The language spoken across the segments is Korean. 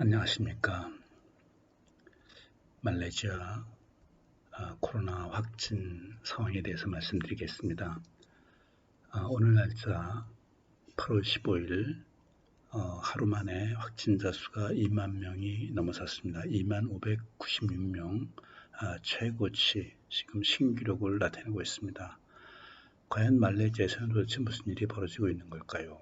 안녕하십니까. 말레이시아 아, 코로나 확진 상황에 대해서 말씀드리겠습니다. 아, 오늘 날짜 8월 15일 어, 하루 만에 확진자 수가 2만 명이 넘어섰습니다. 2만 596명 아, 최고치 지금 신기록을 나타내고 있습니다. 과연 말레이시아에서는 도대체 무슨 일이 벌어지고 있는 걸까요?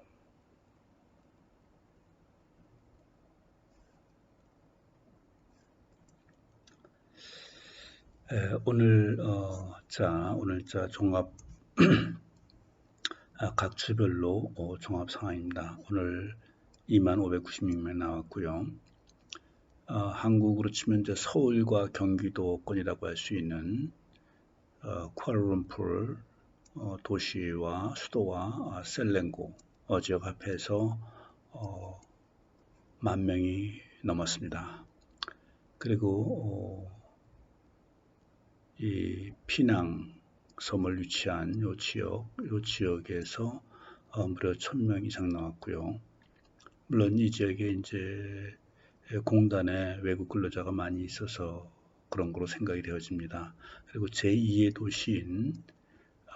에, 오늘 어, 자 오늘 자 종합 아, 각 주별로 어, 종합 상황입니다. 오늘 2596명 나왔고요. 어, 한국으로 치면 이제 서울과 경기도권이라고 할 수 있는 어, 쿠알라룸푸르 어, 도시와 수도와 아, 셀랭고 어, 지역 앞에서 어, 만 명이 넘었습니다. 그리고 어, 이 피낭 섬을 위치한 요 지역, 요 지역에서 어, 무려 천명 이상 나왔고요. 물론 이 지역에 이제 공단에 외국 근로자가 많이 있어서 그런 거로 생각이 되어집니다. 그리고 제2의 도시인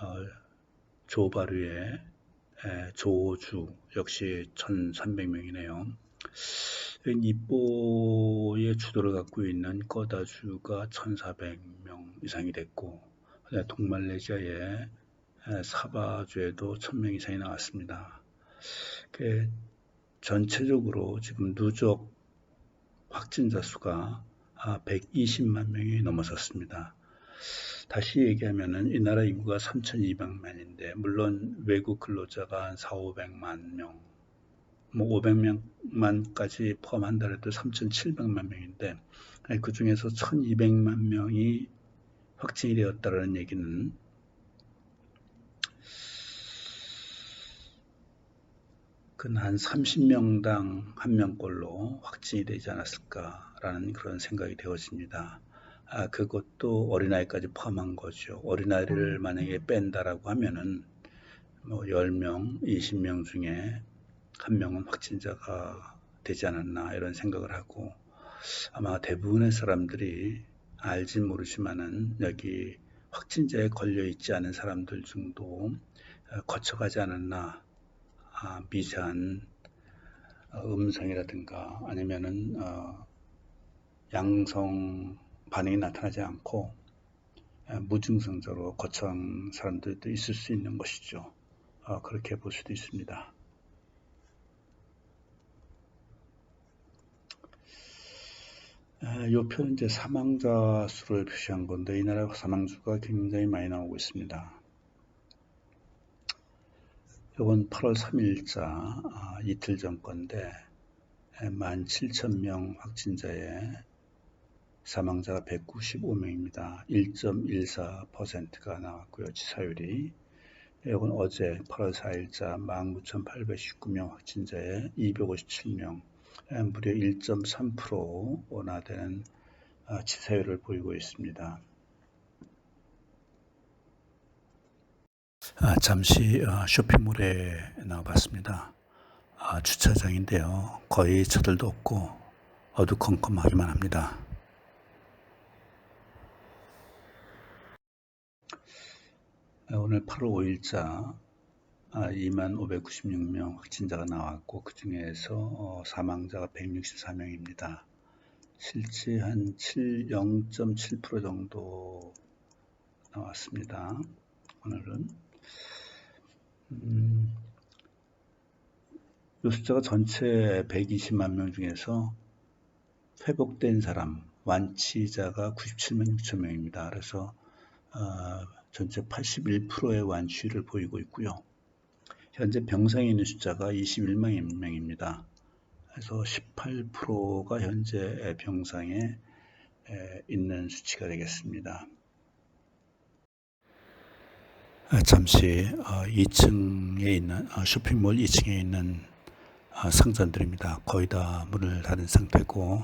어, 조바르의 조주 역시 1,300명이네요. 이뽀의 주도를 갖고 있는 꺼다주가 1,400명 이상이 됐고 동말레시아의 사바주에도 1,000명 이상이 나왔습니다. 전체적으로 지금 누적 확진자 수가 120만 아, 명이 넘어섰습니다. 다시 얘기하면 이 나라 인구가 3,200만인데 물론 외국 근로자가 한 4, 500만 명, 뭐 500명만까지 포함한다 해도 3,700만 명인데 그 중에서 1,200만 명이 확진이 되었다는 얘기는 그한 30명당 한 명꼴로 확진이 되지 않았을까라는 그런 생각이 되어집니다. 아, 그것도 어린아이까지 포함한 거죠. 어린아이를 만약에 뺀다라고 하면은 뭐 10명, 20명 중에 한 명은 확진자가 되지 않았나 이런 생각을 하고 아마 대부분의 사람들이 알지 모르지만은 여기 확진자에 걸려 있지 않은 사람들 중도 어, 거쳐가지 않았나 아, 미세한 어, 음성이라든가 아니면은 어, 양성 반응이 나타나지 않고 무증상적으로 거쳐간 사람들도 있을 수 있는 것이죠. 그렇게 볼 수도 있습니다. 이 표는 이제 사망자 수를 표시한 건데 이 나라 사망수가 굉장히 많이 나오고 있습니다. 이건 8월 3일자 아, 이틀 전 건데 17,000명 확진자에 사망자가 195명입니다. 1.14%가 나왔고요. 치사율이. 이건 어제 8월 4일자 19,819명 확진자에 257명 무려 1.3% 원화되는 아, 치사율을 보이고 있습니다. 아, 잠시 어, 쇼핑몰에 나와봤습니다. 아, 주차장인데요. 거의 차들도 없고 어두컴컴하기만 합니다. 오늘 8월 5일자 2만 596명 확진자가 나왔고 그 중에서 어, 사망자가 164명입니다. 실제 한 7, 0.7% 정도 나왔습니다. 오늘은 음, 이 숫자가 전체 120만 명 중에서 회복된 사람, 완치자가 97만 6천 명입니다. 그래서 어, 전체 81%의 완치를 보이고 있고요. 현재 병상에 있는 숫자가 21만 명입니다. 그래서 18%가 현재 병상에 있는 수치가 되겠습니다. 아, 잠시 2층에 어, 있는 어, 쇼핑몰 2층에 있는 어, 상점들입니다. 거의 다 문을 닫은 상태고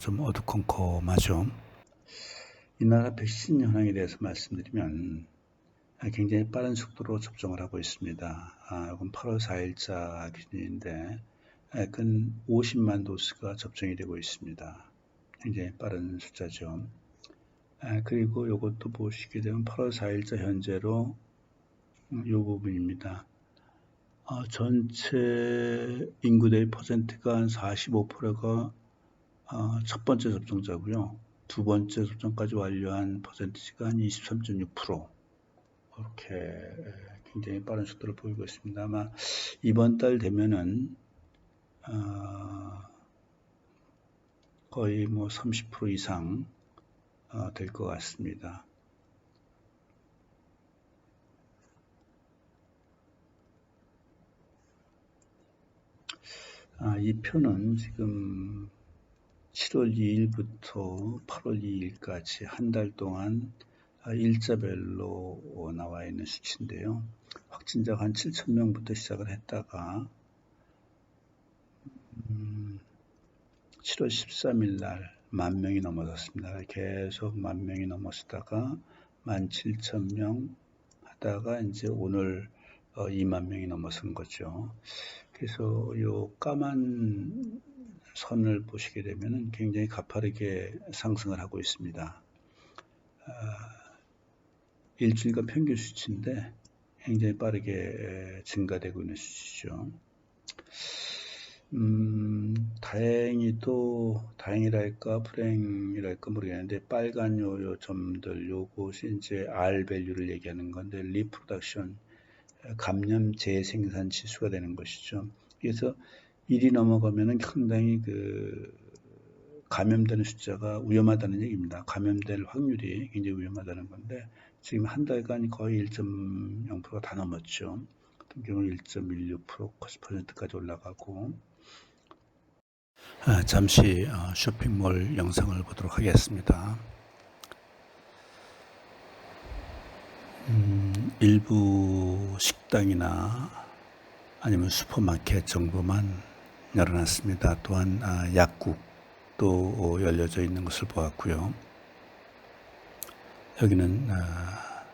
좀 어두컴컴하죠. 이 나라 백신 현황에 대해서 말씀드리면 아, 굉장히 빠른 속도로 접종을 하고 있습니다. 아, 이건 8월 4일자 기준인데 근 50만 도스가 접종이 되고 있습니다. 굉장히 빠른 숫자죠. 아, 그리고 이것도 보시게 되면 8월 4일자 현재로 이 부분입니다. 어, 전체 인구대의 퍼센트가 한 45%가 어, 첫 번째 접종자고요. 두 번째 접종까지 완료한 퍼센티지가 한 23.6% 이렇게 굉장히 빠른 속도를 보이고 있습니다. 아마 이번 달 되면은 어, 거의 뭐 30% 이상 어, 될것 같습니다. 아, 이 표는 지금 7월 2일부터 8월 2일까지 한 달 동안 아, 일자별로 나와 있는 수치인데요. 확진자가 한 7,000명부터 시작을 했다가 음, 7월 13일 날 만 명이 넘어섰습니다. 계속 만 명이 넘었다가 17,000명 하다가 이제 오늘 어, 2만 명이 넘어선 거죠. 그래서 요 까만 선을 보시게 되면 굉장히 가파르게 상승을 하고 있습니다. 아, 일주일간 평균 수치인데 굉장히 빠르게 증가되고 있는 수치죠. 음, 다행히도 다행이랄까 불행이랄까 모르겠는데 빨간 요, 요 점들 요것이 이제 R 밸류를 얘기하는 건데 리프로덕션 감염 재생산 지수가 되는 것이죠. 그래서 1이 넘어가면은 상당히 그 감염되는 숫자가 위험하다는 얘기입니다. 감염될 확률이 굉장히 위험하다는 건데 지금 한 달간 거의 1.0%가 다 넘었죠. 같은 경우 1.16%까지 올라가고 아, 잠시 어, 쇼핑몰 영상을 보도록 하겠습니다. 음, 일부 식당이나 아니면 슈퍼마켓 정도만 열어놨습니다. 또한 아, 약국도 열려져 있는 것을 보았고요. 여기는 아,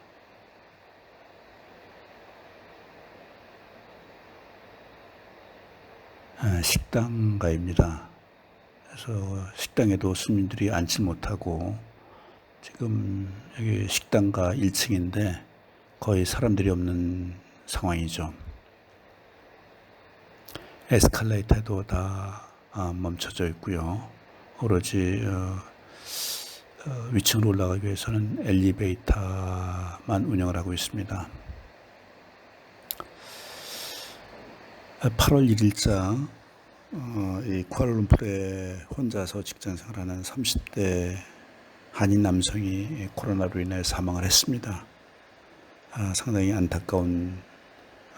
아, 식당가입니다. 그래서 식당에도 스님들이 앉지 못하고 지금 여기 식당가 1층인데 거의 사람들이 없는 상황이죠. 에스컬레이터도 다 아, 멈춰져 있고요. 오로지 어, 어, 위층으로 올라가기 위해서는 엘리베이터만 운영을 하고 있습니다. 8월 1일자 어, 이 쿠알라룸푸르에 혼자서 직장 생활하는 30대 한인 남성이 코로나로 인해 사망을 했습니다. 아, 상당히 안타까운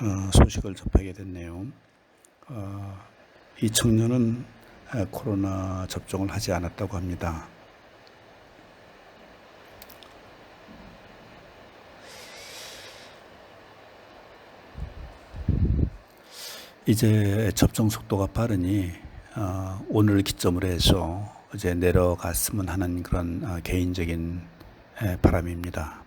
어, 소식을 접하게 됐네요. 어, 이 청년은 코로나 접종을 하지 않았다고 합니다. 이제 접종 속도가 빠르니 어, 오늘 기점으로 해서 이제 내려갔으면 하는 그런 어, 개인적인 바람입니다.